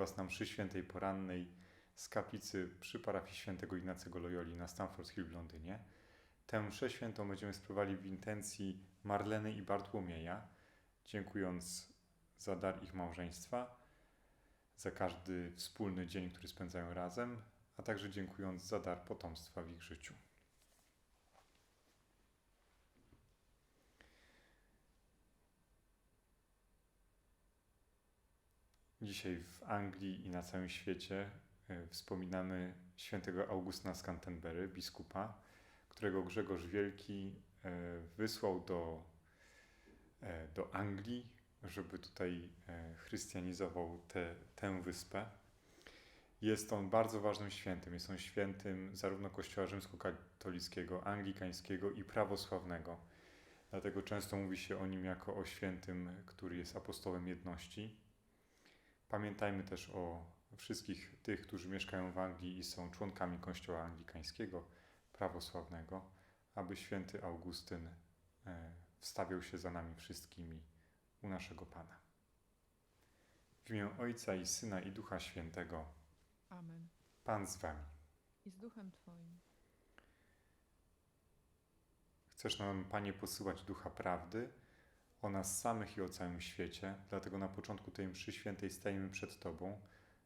Was na mszy świętej porannej z kaplicy przy parafii świętego Ignacego Loyoli na Stamford Hill w Londynie. Tę mszę świętą będziemy sprawowali w intencji Marleny i Bartłomieja, dziękując za dar ich małżeństwa, za każdy wspólny dzień, który spędzają razem, a także dziękując za dar potomstwa w ich życiu. Dzisiaj w Anglii i na całym świecie e, wspominamy świętego Augustyna z Canterbury, biskupa, którego Grzegorz Wielki e, wysłał do, e, do Anglii, żeby tutaj chrystianizował te, tę wyspę. Jest on bardzo ważnym świętym. Jest on świętym zarówno Kościoła rzymskokatolickiego, anglikańskiego i prawosławnego. Dlatego często mówi się o nim jako o świętym, który jest apostołem jedności. Pamiętajmy też o wszystkich tych, którzy mieszkają w Anglii i są członkami Kościoła Anglikańskiego, prawosławnego, aby święty Augustyn e, wstawiał się za nami wszystkimi u naszego Pana. W imię Ojca i Syna i Ducha Świętego. Amen. Pan z Wami. I z duchem Twoim. Chcesz nam, Panie, posyłać Ducha Prawdy o nas samych i o całym świecie, dlatego na początku tej mszy świętej stajemy przed Tobą,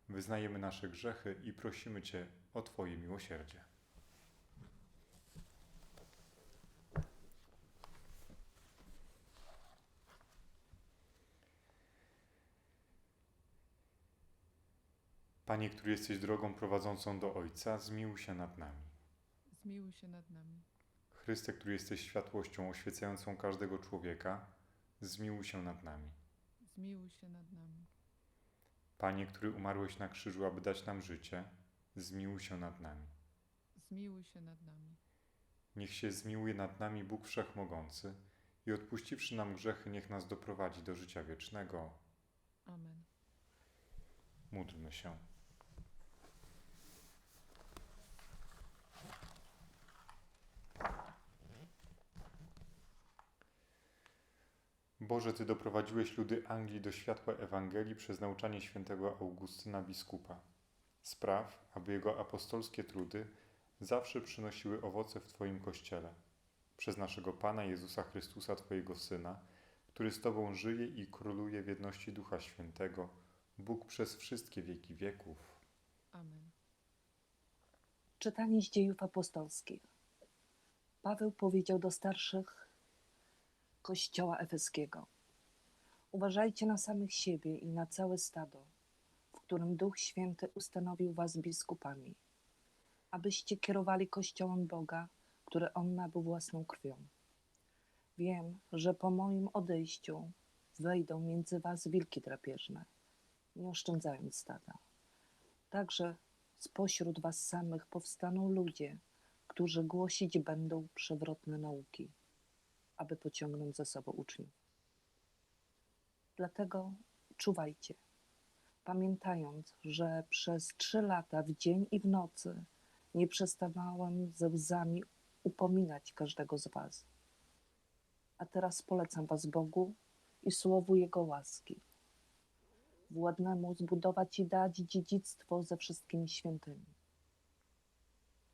wyznajemy nasze grzechy i prosimy Cię o Twoje miłosierdzie. Panie, który jesteś drogą prowadzącą do Ojca, zmiłuj się nad nami. Zmiłuj się nad nami. Chryste, który jesteś światłością oświecającą każdego człowieka, zmiłuj się nad nami. Zmiłuj się nad nami. Panie, który umarłeś na krzyżu, aby dać nam życie, zmiłuj się nad nami. Zmiłuj się nad nami. Niech się zmiłuje nad nami Bóg Wszechmogący i odpuściwszy nam grzechy, niech nas doprowadzi do życia wiecznego. Amen. Módlmy się. Boże, Ty doprowadziłeś ludy Anglii do światła Ewangelii przez nauczanie świętego Augustyna biskupa. Spraw, aby jego apostolskie trudy zawsze przynosiły owoce w Twoim Kościele. Przez naszego Pana Jezusa Chrystusa, Twojego Syna, który z Tobą żyje i króluje w jedności Ducha Świętego, Bóg przez wszystkie wieki wieków. Amen. Czytanie z dziejów apostolskich. Paweł powiedział do starszych kościoła efeskiego: Uważajcie na samych siebie i na całe stado, w którym Duch Święty ustanowił was biskupami, abyście kierowali kościołem Boga, który on nabył własną krwią. Wiem, że po moim odejściu wejdą między was wilki drapieżne, nie oszczędzając stada. Także spośród was samych powstaną ludzie, którzy głosić będą przewrotne nauki aby pociągnąć za sobą uczniów. Dlatego czuwajcie, pamiętając, że przez trzy lata w dzień i w nocy nie przestawałem ze łzami upominać każdego z Was. A teraz polecam Was Bogu i słowu Jego łaski. Władnemu zbudować i dać dziedzictwo ze wszystkimi świętymi.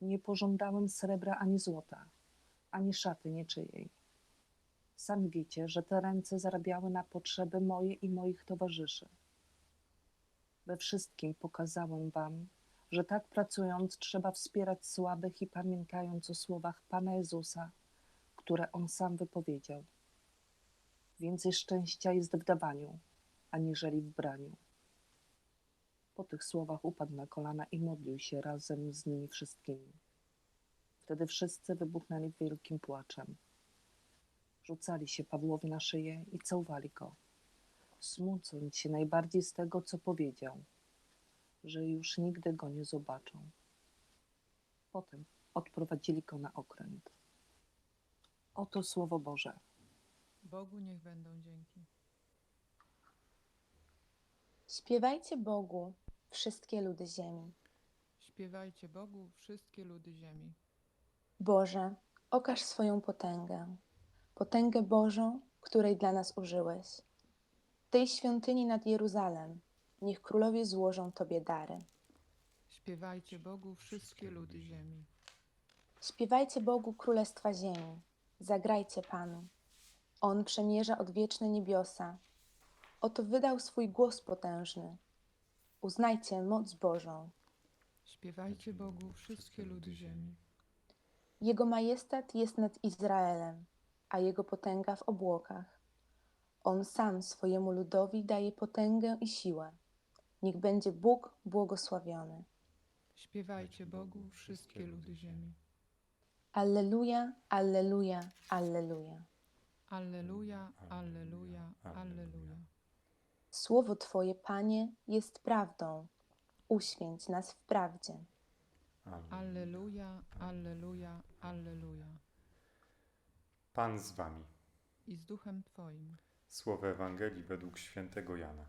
Nie pożądałem srebra ani złota, ani szaty niczyjej Sami wiecie, że te ręce zarabiały na potrzeby moje i moich towarzyszy. We wszystkim pokazałem wam, że tak pracując trzeba wspierać słabych i pamiętając o słowach Pana Jezusa, które On sam wypowiedział. Więcej szczęścia jest w dawaniu, aniżeli w braniu. Po tych słowach upadł na kolana i modlił się razem z nimi wszystkimi. Wtedy wszyscy wybuchnęli wielkim płaczem rzucali się Pawłowi na szyję i całowali go, smucąc się najbardziej z tego, co powiedział, że już nigdy go nie zobaczą. Potem odprowadzili go na okręt. Oto Słowo Boże. Bogu niech będą dzięki. Śpiewajcie Bogu, wszystkie ludy ziemi. Śpiewajcie Bogu wszystkie ludy ziemi. Boże, okaż swoją potęgę potęgę Bożą, której dla nas użyłeś. W tej świątyni nad Jeruzalem niech królowie złożą Tobie dary. Śpiewajcie Bogu wszystkie ludy ziemi. Śpiewajcie Bogu Królestwa Ziemi, zagrajcie Panu. On przemierza odwieczne niebiosa. Oto wydał swój głos potężny. Uznajcie moc Bożą. Śpiewajcie Bogu wszystkie ludy ziemi. Jego majestat jest nad Izraelem, a jego potęga w obłokach. On sam swojemu ludowi daje potęgę i siłę. Niech będzie Bóg błogosławiony. Śpiewajcie Bogu wszystkie ludy ziemi. Alleluja, alleluja, alleluja. Alleluja, alleluja, alleluja. Słowo Twoje, Panie, jest prawdą. Uświęć nas w prawdzie. Alleluja, alleluja, alleluja. Pan z wami. I z duchem Twoim. Słowo Ewangelii według świętego Jana.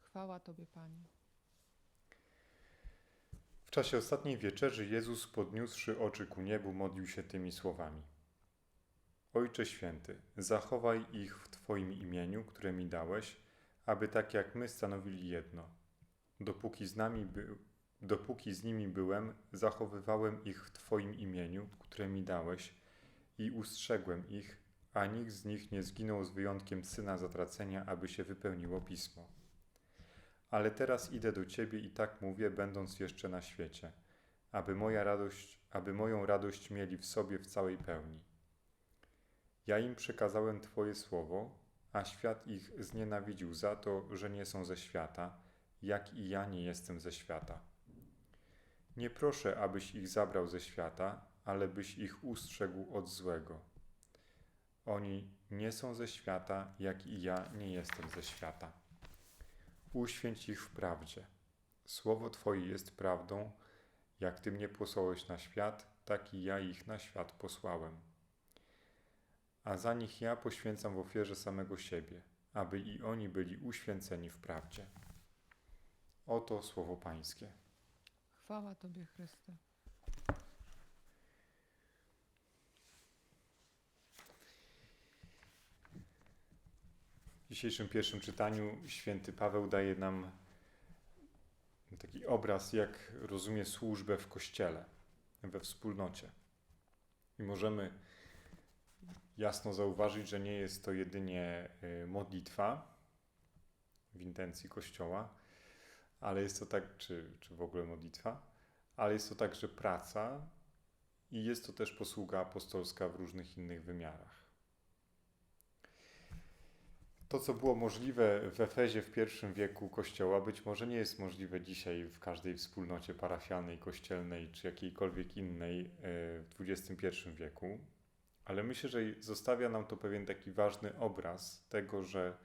Chwała Tobie, Panie. W czasie ostatniej wieczerzy Jezus, podniósłszy oczy ku niebu, modlił się tymi słowami: Ojcze święty, zachowaj ich w Twoim imieniu, które mi dałeś, aby tak jak my stanowili jedno. Dopóki z nami był, dopóki z nimi byłem, zachowywałem ich w Twoim imieniu, które mi dałeś, i ustrzegłem ich, a nikt z nich nie zginął z wyjątkiem syna zatracenia, aby się wypełniło pismo. Ale teraz idę do Ciebie i tak mówię, będąc jeszcze na świecie, aby moja radość, aby moją radość mieli w sobie w całej pełni. Ja im przekazałem Twoje słowo, a świat ich znienawidził za to, że nie są ze świata, jak i ja nie jestem ze świata. Nie proszę, abyś ich zabrał ze świata, ale byś ich ustrzegł od złego. Oni nie są ze świata, jak i ja nie jestem ze świata. Uświęć ich w prawdzie. Słowo Twoje jest prawdą, jak Ty mnie posłałeś na świat, tak i ja ich na świat posłałem. A za nich ja poświęcam w ofierze samego siebie, aby i oni byli uświęceni w prawdzie. Oto słowo Pańskie. Chwała Tobie, Chryste. W dzisiejszym pierwszym czytaniu święty Paweł daje nam taki obraz, jak rozumie służbę w kościele, we wspólnocie. I możemy jasno zauważyć, że nie jest to jedynie y, modlitwa w intencji kościoła, ale jest to tak, czy, czy w ogóle modlitwa, ale jest to także praca i jest to też posługa apostolska w różnych innych wymiarach. To, co było możliwe w Efezie w pierwszym wieku Kościoła, być może nie jest możliwe dzisiaj w każdej wspólnocie parafialnej, kościelnej czy jakiejkolwiek innej e, w XXI wieku, ale myślę, że zostawia nam to pewien taki ważny obraz tego, że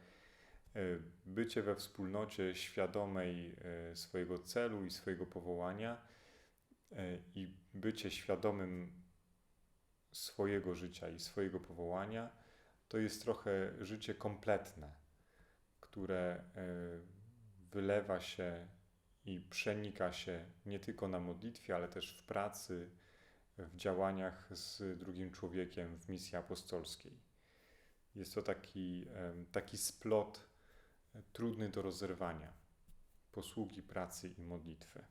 e, bycie we wspólnocie świadomej e, swojego celu i swojego powołania i bycie świadomym swojego życia i swojego powołania to jest trochę życie kompletne, które e, wylewa się i przenika się nie tylko na modlitwie, ale też w pracy, w działaniach z drugim człowiekiem, w misji apostolskiej. Jest to taki, taki splot e, trudny do rozerwania posługi, pracy i modlitwy.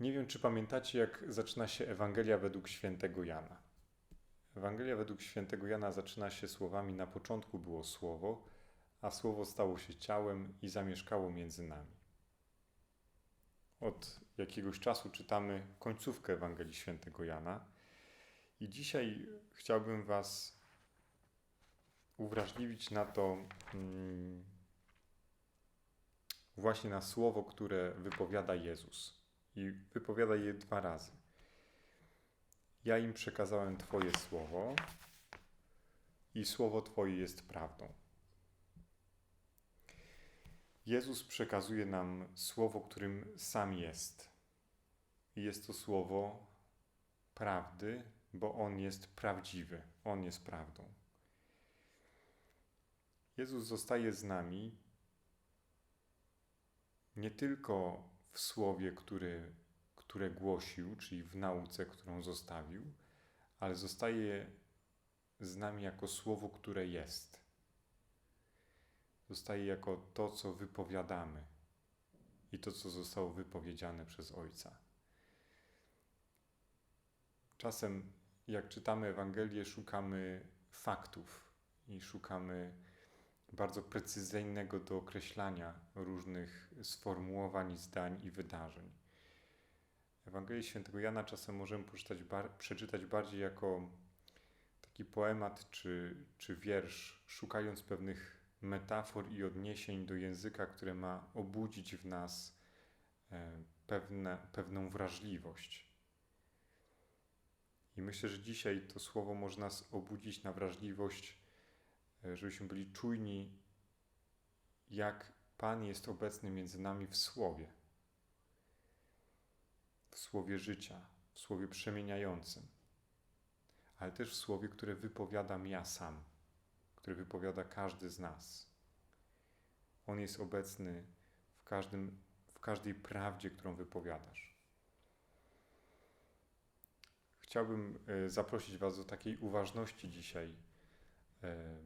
Nie wiem, czy pamiętacie, jak zaczyna się Ewangelia według świętego Jana. Ewangelia według świętego Jana zaczyna się słowami: Na początku było słowo, a słowo stało się ciałem i zamieszkało między nami. Od jakiegoś czasu czytamy końcówkę Ewangelii świętego Jana i dzisiaj chciałbym Was uwrażliwić na to, mm, właśnie na słowo, które wypowiada Jezus. I wypowiada je dwa razy. Ja im przekazałem Twoje słowo i słowo Twoje jest prawdą. Jezus przekazuje nam słowo, którym sam jest. I jest to słowo prawdy, bo On jest prawdziwy, On jest prawdą. Jezus zostaje z nami nie tylko w słowie, który które głosił, czyli w nauce, którą zostawił, ale zostaje z nami jako słowo, które jest. zostaje jako to, co wypowiadamy i to, co zostało wypowiedziane przez Ojca. Czasem, jak czytamy Ewangelię, szukamy faktów i szukamy bardzo precyzyjnego dookreślania różnych sformułowań, zdań i wydarzeń. Ewangelię Świętego Jana czasem możemy bar- przeczytać bardziej jako taki poemat czy, czy wiersz, szukając pewnych metafor i odniesień do języka, które ma obudzić w nas e, pewne, pewną wrażliwość. I myślę, że dzisiaj to słowo może nas obudzić na wrażliwość, e, żebyśmy byli czujni, jak Pan jest obecny między nami w Słowie. W Słowie życia, w Słowie przemieniającym, ale też w Słowie, które wypowiadam ja sam, które wypowiada każdy z nas. On jest obecny w, każdym, w każdej prawdzie, którą wypowiadasz. Chciałbym e, zaprosić Was do takiej uważności dzisiaj, e,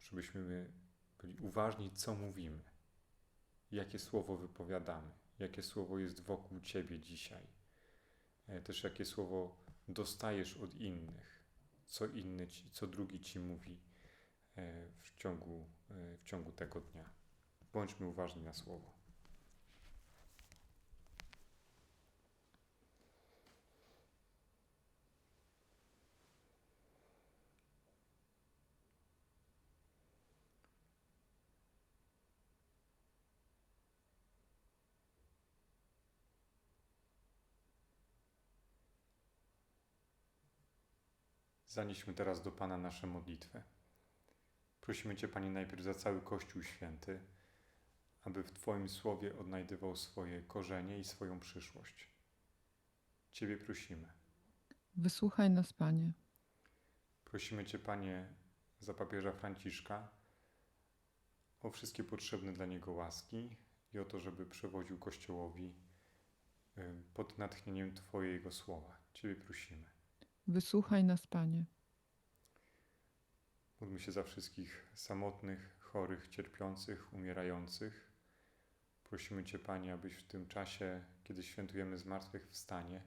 żebyśmy byli uważni, co mówimy, jakie słowo wypowiadamy, jakie słowo jest wokół Ciebie dzisiaj, e, też jakie słowo dostajesz od innych, co inny ci, co drugi Ci mówi e, w ciągu, e, w ciągu tego dnia. Bądźmy uważni na słowo. Zanieśmy teraz do Pana nasze modlitwy. Prosimy Cię, Panie, najpierw za cały Kościół Święty, aby w Twoim słowie odnajdywał swoje korzenie i swoją przyszłość. Ciebie prosimy. Wysłuchaj nas, Panie. Prosimy Cię, Panie, za papieża Franciszka o wszystkie potrzebne dla niego łaski i o to, żeby przewodził Kościołowi y, pod natchnieniem Twojego słowa. Ciebie prosimy. Wysłuchaj nas, Panie. Módlmy się za wszystkich samotnych, chorych, cierpiących, umierających. Prosimy Cię, Panie, abyś w tym czasie, kiedy świętujemy zmartwychwstanie,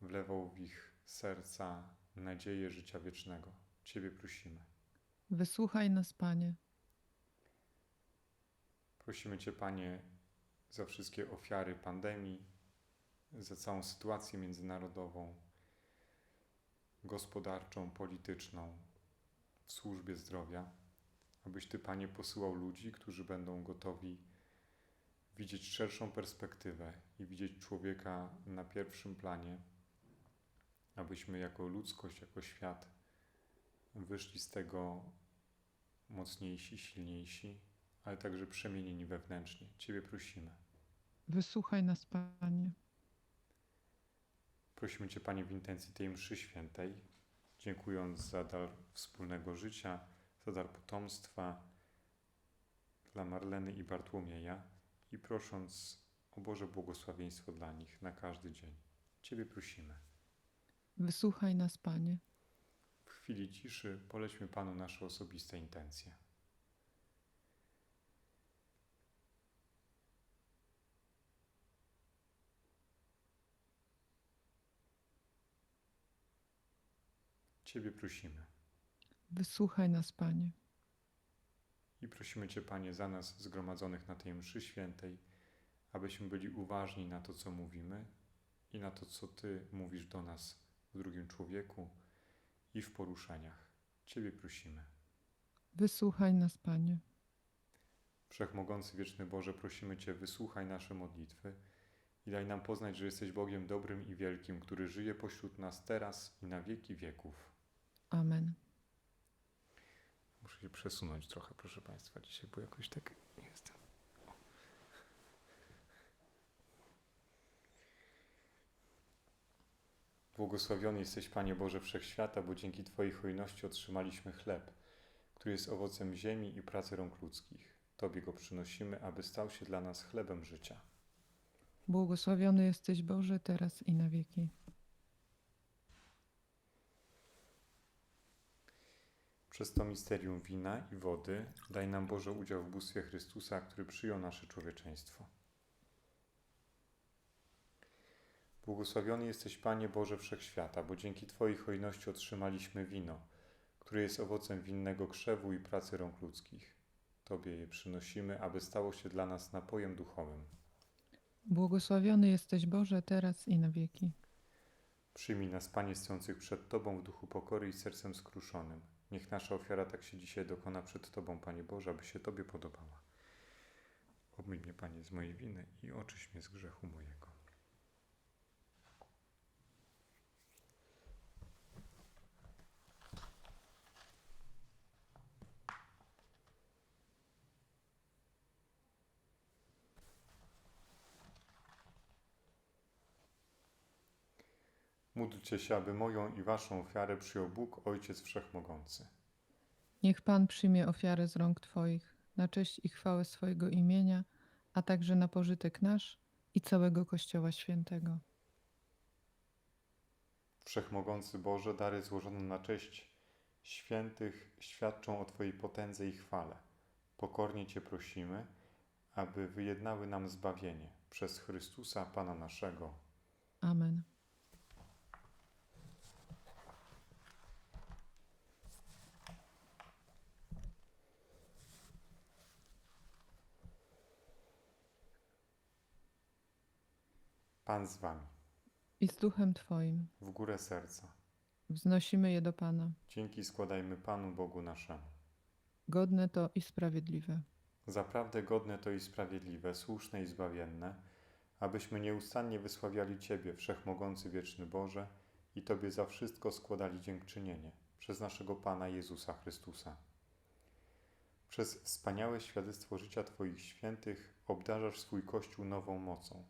wlewał w ich serca nadzieję życia wiecznego. Ciebie prosimy. Wysłuchaj nas, Panie. Prosimy Cię, Panie, za wszystkie ofiary pandemii, za całą sytuację międzynarodową, gospodarczą, polityczną, w służbie zdrowia, abyś Ty, Panie, posyłał ludzi, którzy będą gotowi widzieć szerszą perspektywę i widzieć człowieka na pierwszym planie, abyśmy jako ludzkość, jako świat wyszli z tego mocniejsi, silniejsi, ale także przemienieni wewnętrznie. Ciebie prosimy. Wysłuchaj nas, Panie. Prosimy Cię, Panie, w intencji tej mszy świętej, dziękując za dar wspólnego życia, za dar potomstwa dla Marleny i Bartłomieja i prosząc o Boże błogosławieństwo dla nich na każdy dzień. Ciebie prosimy. Wysłuchaj nas, Panie. W chwili ciszy polećmy Panu nasze osobiste intencje. Ciebie prosimy. Wysłuchaj nas, Panie. I prosimy Cię, Panie, za nas zgromadzonych na tej mszy świętej, abyśmy byli uważni na to, co mówimy i na to, co Ty mówisz do nas w drugim człowieku i w poruszeniach. Ciebie prosimy. Wysłuchaj nas, Panie. Wszechmogący Wieczny Boże, prosimy Cię, wysłuchaj nasze modlitwy i daj nam poznać, że jesteś Bogiem dobrym i wielkim, który żyje pośród nas teraz i na wieki wieków. Amen. Muszę się przesunąć trochę, proszę Państwa, dzisiaj, bo jakoś tak jestem. Błogosławiony jesteś, Panie Boże Wszechświata, bo dzięki Twojej hojności otrzymaliśmy chleb, który jest owocem ziemi i pracy rąk ludzkich. Tobie go przynosimy, aby stał się dla nas chlebem życia. Błogosławiony jesteś Boże teraz i na wieki. Przez to misterium wina i wody daj nam Boże udział w bóstwie Chrystusa, który przyjął nasze człowieczeństwo. Błogosławiony jesteś Panie Boże Wszechświata, bo dzięki Twojej hojności otrzymaliśmy wino, które jest owocem winnego krzewu i pracy rąk ludzkich. Tobie je przynosimy, aby stało się dla nas napojem duchowym. Błogosławiony jesteś Boże teraz i na wieki. Przyjmij nas, Panie, stojących przed Tobą w duchu pokory i sercem skruszonym. Niech nasza ofiara tak się dzisiaj dokona przed Tobą, Panie Boże, aby się Tobie podobała. Obmyj mnie, Panie, z mojej winy i oczyś mnie z grzechu mojego. Módlcie się, aby moją i Waszą ofiarę przyjął Bóg, Ojciec Wszechmogący. Niech Pan przyjmie ofiarę z rąk Twoich, na cześć i chwałę swojego imienia, a także na pożytek nasz i całego Kościoła Świętego. Wszechmogący Boże, dary złożone na cześć świętych świadczą o Twojej potędze i chwale. Pokornie Cię prosimy, aby wyjednały nam zbawienie przez Chrystusa Pana naszego. Amen. Pan z Wami, I z duchem Twoim w górę serca. wznosimy je do Pana. Dzięki składajmy Panu Bogu naszemu. Godne to i sprawiedliwe. Zaprawdę godne to i sprawiedliwe, słuszne i zbawienne, abyśmy nieustannie wysławiali Ciebie, Wszechmogący Wieczny Boże, i Tobie za wszystko składali dziękczynienie przez naszego Pana Jezusa Chrystusa. Przez wspaniałe świadectwo życia Twoich świętych obdarzasz swój Kościół nową mocą.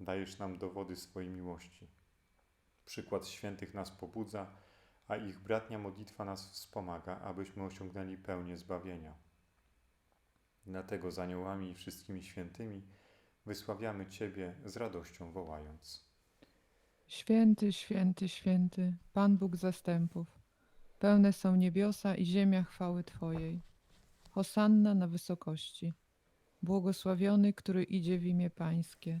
Dajesz nam dowody swojej miłości. Przykład świętych nas pobudza, a ich bratnia modlitwa nas wspomaga, abyśmy osiągnęli pełnię zbawienia. Dlatego z aniołami i wszystkimi świętymi wysławiamy Ciebie z radością wołając. Święty, święty, święty, Pan Bóg zastępów. Pełne są niebiosa i ziemia chwały Twojej. Hosanna na wysokości. Błogosławiony, który idzie w imię Pańskie.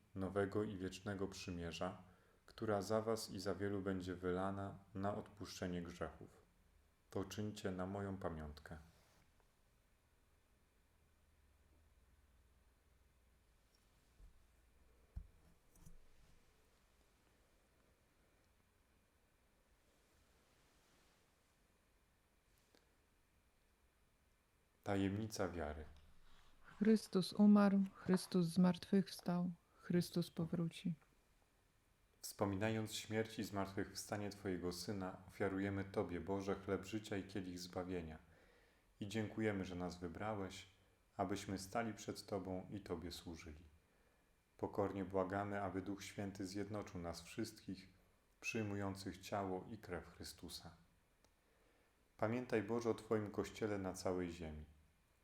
nowego i wiecznego przymierza, która za Was i za wielu będzie wylana na odpuszczenie grzechów. To czyńcie na moją pamiątkę. Tajemnica wiary. Chrystus umarł, Chrystus zmartwychwstał, Chrystus powróci. Wspominając śmierć i zmartwychwstanie Twojego Syna, ofiarujemy Tobie, Boże, chleb życia i kielich zbawienia. I dziękujemy, że nas wybrałeś, abyśmy stali przed Tobą i Tobie służyli. Pokornie błagamy, aby Duch Święty zjednoczył nas wszystkich, przyjmujących ciało i krew Chrystusa. Pamiętaj, Boże, o Twoim Kościele na całej ziemi.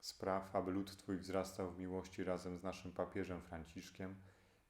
Spraw, aby lud Twój wzrastał w miłości razem z naszym papieżem Franciszkiem,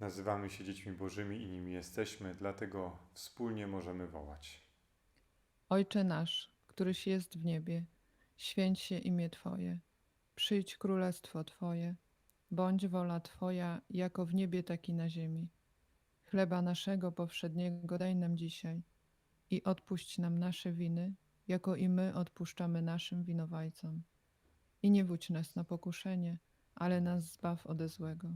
Nazywamy się dziećmi Bożymi i nimi jesteśmy, dlatego wspólnie możemy wołać. Ojcze nasz, któryś jest w niebie, święć się imię Twoje, przyjdź królestwo Twoje, bądź wola Twoja, jako w niebie, tak i na ziemi. Chleba naszego powszedniego daj nam dzisiaj i odpuść nam nasze winy, jako i my odpuszczamy naszym winowajcom. I nie wódź nas na pokuszenie, ale nas zbaw ode złego.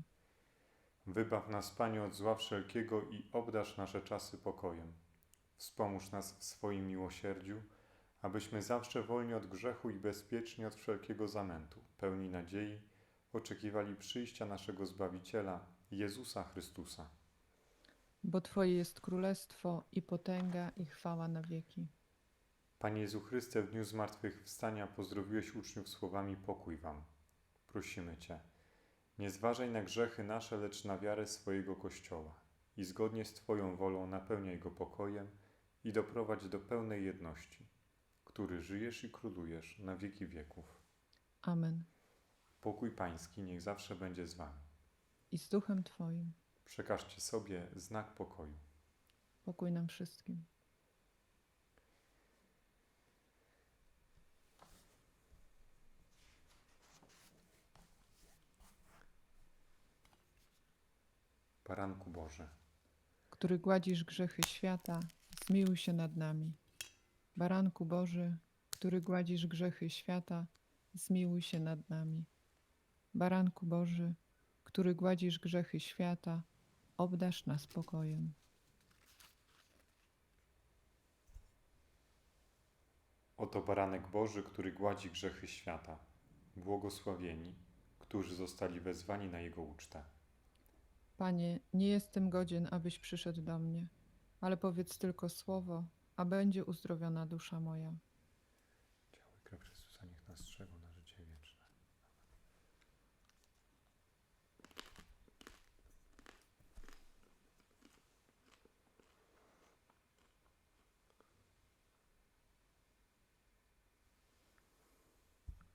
Wybaw nas, Panie, od zła wszelkiego i obdarz nasze czasy pokojem. Wspomóż nas w swoim miłosierdziu, abyśmy zawsze wolni od grzechu i bezpieczni od wszelkiego zamętu, pełni nadziei, oczekiwali przyjścia naszego Zbawiciela, Jezusa Chrystusa. Bo Twoje jest królestwo i potęga i chwała na wieki. Panie Jezu Chryste, w dniu zmartwychwstania pozdrowiłeś uczniów słowami pokój Wam. Prosimy Cię, nie zważaj na grzechy nasze, lecz na wiarę swojego Kościoła i zgodnie z Twoją wolą napełniaj go pokojem i doprowadź do pełnej jedności, który żyjesz i królujesz na wieki wieków. Amen. Pokój Pański niech zawsze będzie z Wami. I z duchem Twoim Przekażcie sobie znak pokoju. pokój nam wszystkim. Baranku Boże, który gładzisz grzechy świata, zmiłuj się nad nami. Baranku Boży, który gładzisz grzechy świata, zmiłuj się nad nami. Baranku Boży, który gładzisz grzechy świata, obdasz nas pokojem. Oto baranek Boży, który gładzi grzechy świata. Błogosławieni, którzy zostali wezwani na Jego ucztę. Panie, nie jestem godzien, abyś przyszedł do mnie, ale powiedz tylko słowo, a będzie uzdrowiona dusza moja. Ciało i krew Chrystusa niech nas strzegą na życie wieczne.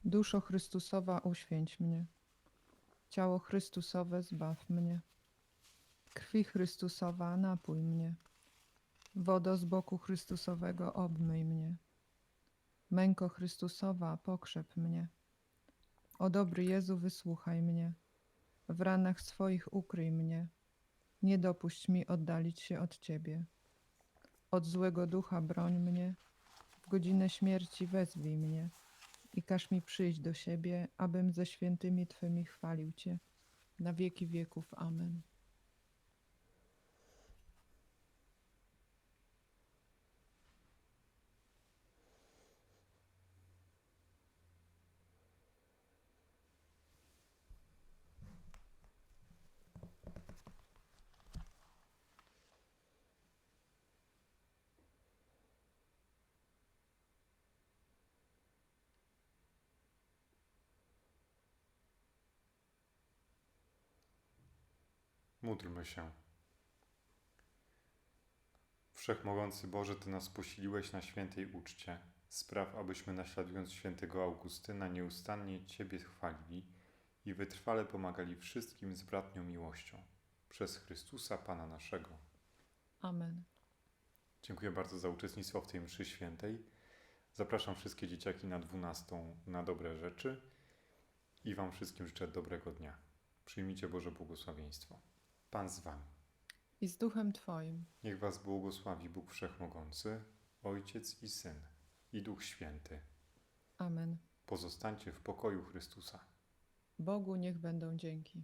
Duszo Chrystusowa, uświęć mnie. Ciało Chrystusowe, zbaw mnie. Krwi Chrystusowa, napój mnie. Wodo z boku Chrystusowego, obmyj mnie. Męko Chrystusowa, pokrzep mnie. O dobry Jezu, wysłuchaj mnie. W ranach swoich ukryj mnie. Nie dopuść mi oddalić się od Ciebie. Od złego ducha broń mnie. W godzinę śmierci wezwij mnie i każ mi przyjść do siebie, abym ze świętymi Twymi chwalił Cię. Na wieki wieków. Amen. Módlmy się. Wszechmogący Boże, Ty nas posiliłeś na świętej uczcie. Spraw, abyśmy naśladując świętego Augustyna nieustannie Ciebie chwalili i wytrwale pomagali wszystkim z bratnią miłością. Przez Chrystusa Pana naszego. Amen. Dziękuję bardzo za uczestnictwo w tej mszy świętej. Zapraszam wszystkie dzieciaki na 12 na dobre rzeczy i Wam wszystkim życzę dobrego dnia. Przyjmijcie Boże błogosławieństwo. Pan z Wami. I z duchem Twoim. Niech Was błogosławi Bóg Wszechmogący, Ojciec i Syn i Duch Święty. Amen. Pozostańcie w pokoju Chrystusa. Bogu niech będą dzięki.